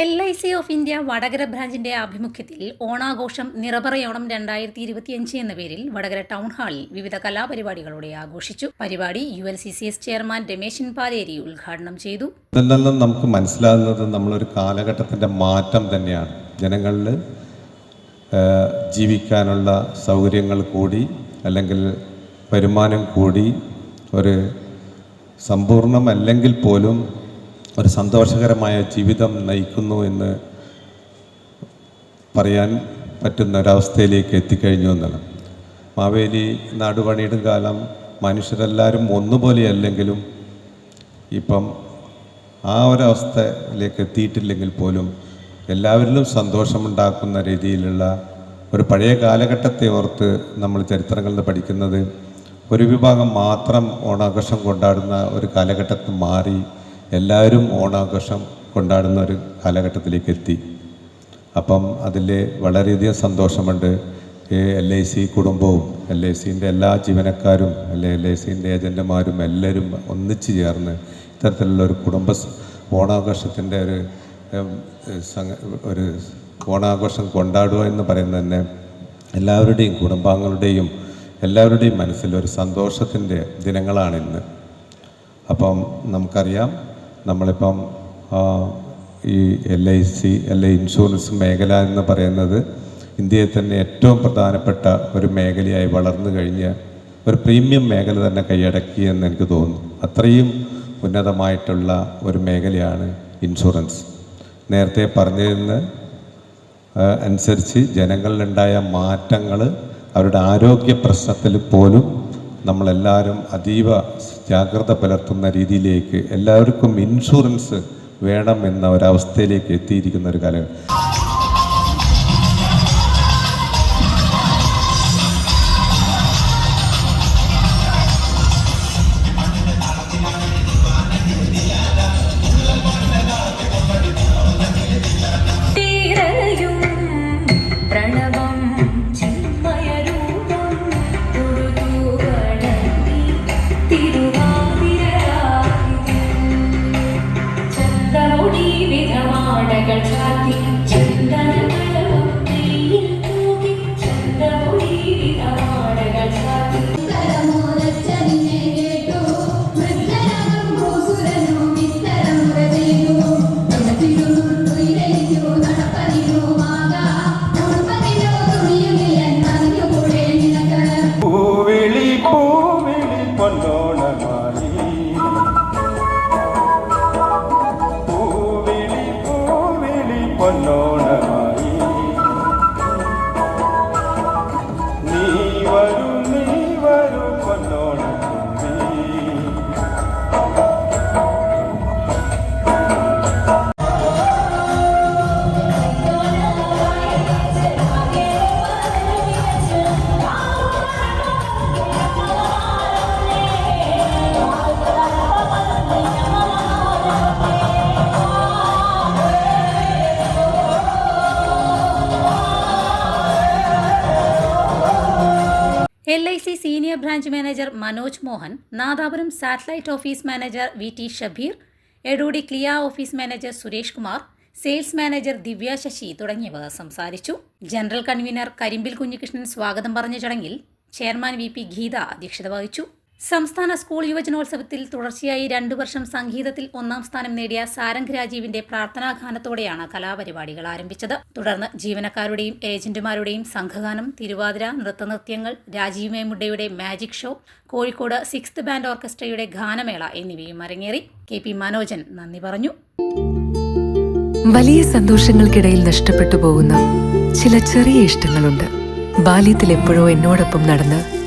L I C of India Vadakara ബ്രാഞ്ചിന്റെ ആഭിമുഖ്യത്തിൽ ഓണാഘോഷം നിറപറയോണം രണ്ടായിരത്തി ഇരുപത്തിയഞ്ച് എന്ന പേരിൽ വടകര ടൗൺ ഹാളിൽ വിവിധ കലാപരിപാടികളോടെ ആഘോഷിച്ചു. പരിപാടി U L C C S chairman Rameshan Paleri ഉദ്ഘാടനം ചെയ്തു. നമുക്ക് മനസ്സിലാകുന്നത് നമ്മളൊരു കാലഘട്ടത്തിന്റെ മാറ്റം തന്നെയാണ്. ജനങ്ങളിൽ ജീവിക്കാനുള്ള സൗകര്യങ്ങൾ കൂടി അല്ലെങ്കിൽ വരുമാനം കൂടി ഒരു സമ്പൂർണമല്ലെങ്കിൽ പോലും ഒരു സന്തോഷകരമായ ജീവിതം നയിക്കുന്നു എന്ന് പറയാൻ പറ്റുന്ന ഒരവസ്ഥയിലേക്ക് എത്തിക്കഴിഞ്ഞു എന്നാണ്. മാവേലി നാടുപണിയുടെ കാലം മനുഷ്യരെല്ലാവരും ഒന്നുപോലെയല്ലെങ്കിലും ഇപ്പം ആ ഒരവസ്ഥയിലേക്ക് എത്തിയിട്ടില്ലെങ്കിൽ പോലും എല്ലാവരിലും സന്തോഷമുണ്ടാക്കുന്ന രീതിയിലുള്ള ഒരു പഴയ കാലഘട്ടത്തെ ഓർത്ത് നമ്മൾ ചരിത്രങ്ങളിൽ നിന്ന് പഠിക്കുന്നത് ഒരു വിഭാഗം മാത്രം ഓണാഘോഷം കൊണ്ടാടുന്ന ഒരു കാലഘട്ടത്തിൽ മാറി എല്ലാവരും ഓണാഘോഷം കൊണ്ടാടുന്ന ഒരു കാലഘട്ടത്തിലേക്ക് എത്തി. അപ്പം അതിൽ വളരെയധികം സന്തോഷമുണ്ട്. എൽ ഐ സി കുടുംബവും എൽ ഐ സിന്റെ എല്ലാ ജീവനക്കാരും അല്ലെ എൽ ഐ സിന്റെ ഏജന്റുമാരും എല്ലാവരും ഒന്നിച്ചു ചേർന്ന് ഇത്തരത്തിലുള്ള ഒരു കുടുംബ ഓണാഘോഷത്തിന്റെ ഒരു ഒരു ഓണാഘോഷം കൊണ്ടാടുക എന്ന് പറയുന്നത് തന്നെ എല്ലാവരുടെയും കുടുംബാംഗങ്ങളുടെയും എല്ലാവരുടെയും മനസ്സിൽ ഒരു സന്തോഷത്തിന്റെ ദിനങ്ങളാണിന്ന് അപ്പം നമുക്കറിയാം നമ്മളിപ്പം ഈ L I C L insurance മേഖല എന്ന് പറയുന്നത് ഇന്ത്യയിൽ തന്നെ ഏറ്റവും പ്രധാനപ്പെട്ട ഒരു മേഖലയായി വളർന്നു കഴിഞ്ഞ് ഒരു പ്രീമിയം മേഖല തന്നെ കൈയടക്കി എന്ന് എനിക്ക് തോന്നുന്നു. അത്രയും ഉന്നതമായിട്ടുള്ള ഒരു മേഖലയാണ് ഇൻഷുറൻസ് നേരത്തെ പറഞ്ഞിരുന്ന അനുസരിച്ച് ജനങ്ങളിലുണ്ടായ മാറ്റങ്ങൾ അവരുടെ ആരോഗ്യ പ്രശ്നത്തിൽ പോലും നമ്മളെല്ലാവരും അതീവ ജാഗ്രത പുലർത്തുന്ന രീതിയിലേക്ക് എല്ലാവർക്കും ഇൻഷുറൻസ് വേണം എന്ന ഒരവസ്ഥയിലേക്ക് എത്തിയിരിക്കുന്ന ഒരു കാലം വിധമാടകൾ ചാത്തി L I C senior branch manager Manoj Mohan Nadapuram satellite office manager V T Shabeer എടൂടി KLIA office manager Suresh Kumar sales manager Divya Sasi തുടങ്ങിയവർ സംസാരിച്ചു. ജനറൽ കൺവീനർ കരിമ്പിൽ കുഞ്ഞികൃഷ്ണൻ സ്വാഗതം പറഞ്ഞ ചടങ്ങിൽ ചെയർമാൻ വി പി ഗീത അധ്യക്ഷത വഹിച്ചു. സംസ്ഥാന സ്കൂൾ യുവജനോത്സവത്തിൽ തുടർച്ചയായി രണ്ടു വർഷം സംഗീതത്തിൽ ഒന്നാം സ്ഥാനം നേടിയ സാരംഗ് രാജീവിന്റെ പ്രാർത്ഥനാഗാനത്തോടെയാണ് കലാപരിപാടികൾ ആരംഭിച്ചത്. തുടർന്ന് ജീവനക്കാരുടെയും ഏജന്റുമാരുടെയും സംഘഗാനം തിരുവാതിര നൃത്തനൃത്യങ്ങൾ Rajeev മേമുഡയുടെ magic show Kozhikode sixth band ഓർക്കസ്ട്രയുടെ ഗാനമേള എന്നിവയും അരങ്ങേറി. കെ പി മനോജൻ നന്ദി പറഞ്ഞു. വലിയ സന്തോഷങ്ങൾക്കിടയിൽ നഷ്ടപ്പെട്ടു പോകുന്ന ചില ചെറിയ ഇഷ്ടങ്ങളുണ്ട്. ബാല്യത്തിൽ എപ്പോഴോ എന്നോടൊപ്പം നടന്ന്